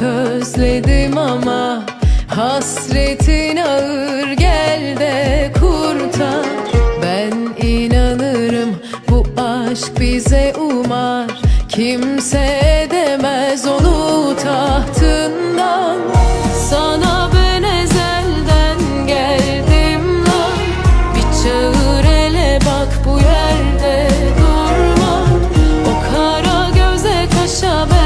Çok özledim ama hasretin ağır gel de kurtar. Ben inanırım bu aşk bize umar. Kimse edemez onu tahtından. Sana ben ezelden geldim lan. Bir çağır ele bak bu yerde durma. O kara göze kaşa ben